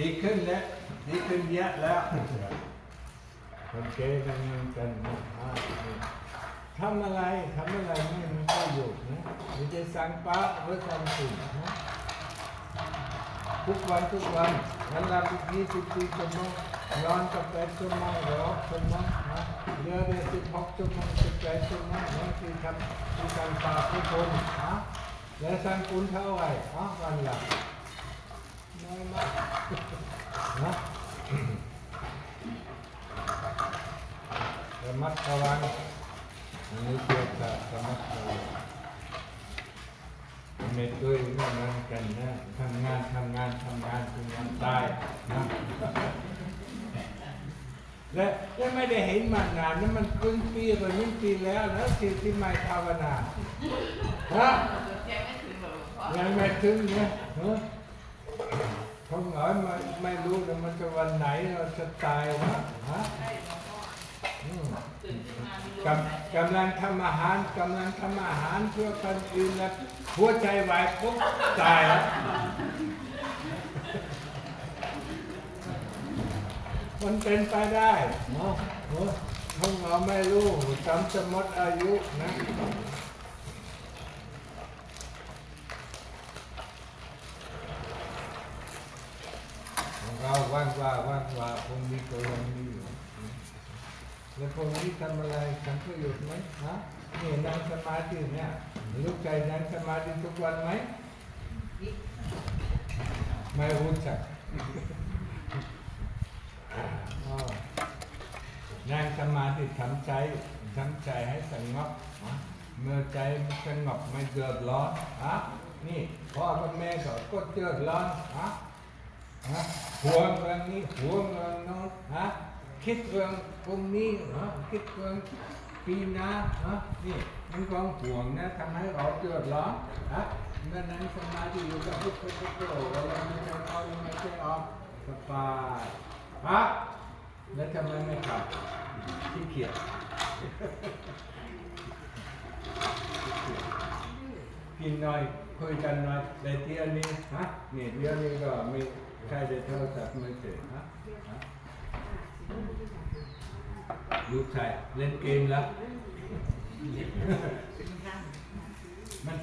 ดีขึ้นแล้วดีขึ้นเยอะแล้วคนเกย์กันงานกันนะอ่าทำอะไรทำอะไรไม่มีประโยชน์นะไม่ใช่สั่งป้าหรือสั่งสิ่งนะทุกวันทุกวันวันละยี่สิบสี่ชั่วโมงนอนกับแปดชั่วโมงหรือหกชั่วโมงนะเรือเรือสิบหกชั่วโมงสิบแปดชั่วโมงนั่นคือทำคือสั่งป้าทุกคนนะแล้วสั่งคุณเท่าไหร่อ๋อวันละน้อยมากนะ ระวังอันนี้เกี่ยวกับระมัดระวังไม่ด้วยไม่นั่งกันนะทำงานทำงานทำงานทำงานตายนะและและไม่ได้เห็นมานานนั่นมันครึ่งปีกว่ายิ่งปีแล้วนะที่ที่ไม่ภาวนาฮะยังไม่ถึงหรอกพ่อยังไม่ถึงเนี่ยฮะเขาหงอยไม่ไม่รู้นะมันจะวันไหนเราจะตายนะฮะ กำกำลังทำอาหารกำลังทำอาหารเพื่อคนอื่นแล้วหัวใจวายปุ๊บตายแล้วมันเป็นไปได้เนาะพวกเราไม่รู้จำจะหมดอายุนะเราว่างว่าว่างว่าพวกนี้ก็ยังมี ล้วพวกนี้ทำอะไรทำประโยชน์ไหมฮะนี่นั่งสมาธิเนี่ยลูกใจนั่งสมาธิทุกวันไหมไม่รู้จักนั่งสมาธิทำใจทำใจให้สงบเมื่อใจสงบไม่เดือดร้อนฮะนี่พ่อกับแม่ก็ก็เดือดร้อนฮะฮะห่วงเรื่องนี้ห่วงเรื่องโน้นฮะ คิดเรื่องพรุ่งนี้ฮะคิดเรื่องปีหน้าฮะนี่มันก็ห่วงนะทำให้เราเดือดร้อนฮะเมื่อนั้นสมาธิอยู่กับพุทธพุทโธเวลาไม่ใช่เอาไม่ใช่ออกสบายฮะแล้วทำไมไม่ขับขี้เกียจกินหน่อยคุยกันหน่อยในเที่ยวนี้ฮะนี่เที่ยวนี้ก็มีใครจะโทรศัพท์มือถือฮะ ลูกชายเล่นเกมแล้ว มัน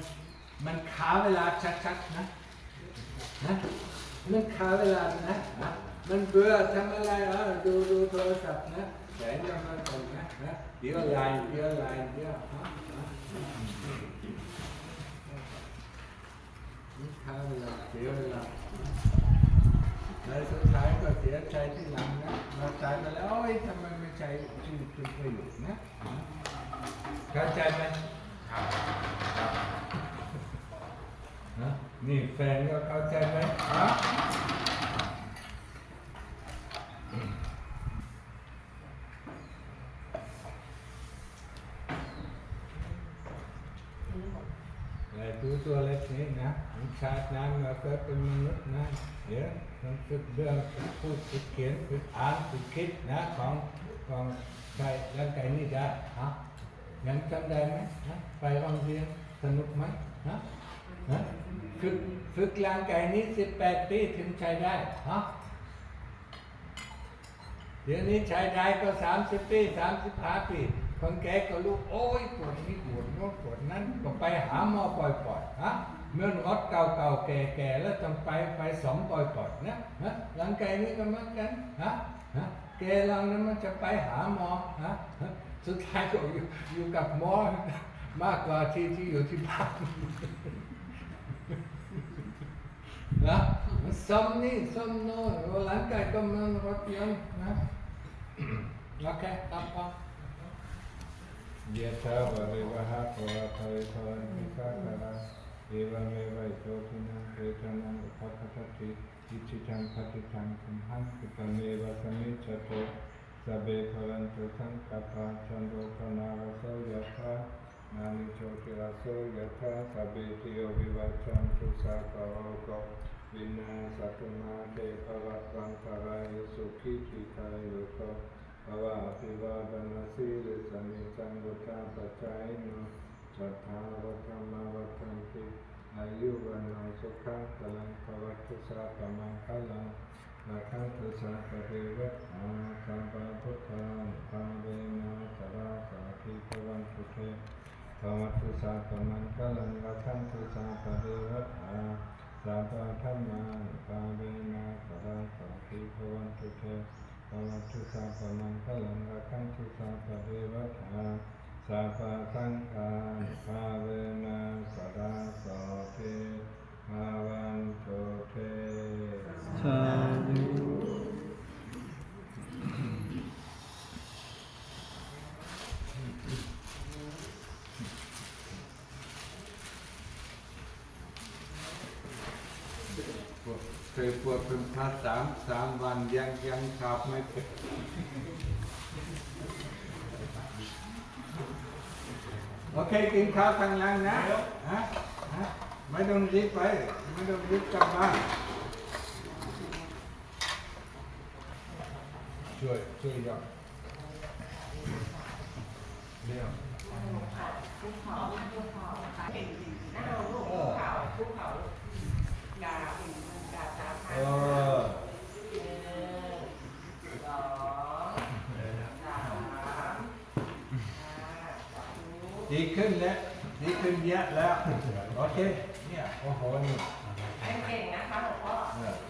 มันขาเวลาชัดๆนะนะมันขาเวลานะนะมันเบื่อทำอะไรอะดูดูโทรศัพท์นะแสงจะมาตรงนะนะเดี๋ยวไลน์เดี๋ยวไลน์เดี๋ยวฮะมันขาเวลาเสียเวลา ในสุดท้ายก็เสียใจที่หลังนะมาตายมาแล้วโอ้ยทำไมไม่ใช่ชีวิตเป็นประโยชน์นะเข้าใจไหมนะนี่แฟนก็เข้าใจไหมฮะ อะไรตัวตัวเล็กนี้นะมันชาติน้ำมาเกิดเป็นมนุษย์นะเดี๋ยวมันฝึกเรื่องพูดฝึกเขียนฝึกอ่านฝึกคิดนะของของใจร่างกายนี่ได้ฮะยังจำได้ไหมฮะไปโรงเรียนสนุกไหมฮะฮะฝึกฝึกร่างกายนี้สิบแปดปีถึงใช้ได้ฮะเดี๋ยวนี้ใช้ได้ก็สามสิบปีสามสิบห้าปี คนแก่ก็รู้โอ้ยปวดนี้ปวดโน้นปวดนั้นก็ไปหาหมอปล่อยๆฮะเมื่อนรถเก่าๆแก่ๆแล้วต้องไปไปสองปล่อยๆนะฮะร่างกายนี้ก็เหมือนกันฮะฮะแกเรานั้นมันจะไปหาหมอฮะสุดท้ายก็อยู่อยู่กับหมอมากกว่าที่ที่อยู่ที่บ้านนะซ้ำนี่ซ้ำโน่นร่างกายก็เหมันรถยนต์นะโอเคตาบริวหาภวะภวิภวันติสาคาราเอ วังเอวัยโสทินังเอตันังอุปคัตติอิจิตังปฏิตัง วะสมิจจโตสเบภวันตุสังกัปปะจันารโสยะธานานิโชติราโสยะธาสเบติโยวิวัชชันตุสาภะโอโกวินาสตุมาเตภวัตวันตรายสุขีติกายโยโกภวะอภิวาทนาสีริสนิจังบุตตาปัจจายโนจัตตาวัฏมาวัฏันติอายุวันโนสุขังพลังภวัตุสาปมังคลังอราคันตุสัพพะเทวะอาสัมปะพุทธาภาเวนะสราสาธิภวันตุเตภวัตุสัพพะมังคลังราคันตุสัพพะเทวะอาสัพพะธรรมาภาเวนะสราสาธิภวันตุเต ภวัตุสัพพะมังคลังราคันตุสาปเทวะอาสัพพะสังฆาภาเวนะสราสาธิภวันตุเต สาธุ เค ยปวดเป็นพระสามสามวันยังยังขับไม่เป็นโอเคกินข้าวกันยังนะฮะฮะไม่ต้องรีบไป ไม่ต้องรีบกลับบ้านช่วยช่วยยอดเดี๋ยวเออดีขึ้นแล้วดีขึ้นเยอะแล้ว โอเค เนี่ย โอ้โห นี่ เก่งนะคะหลวง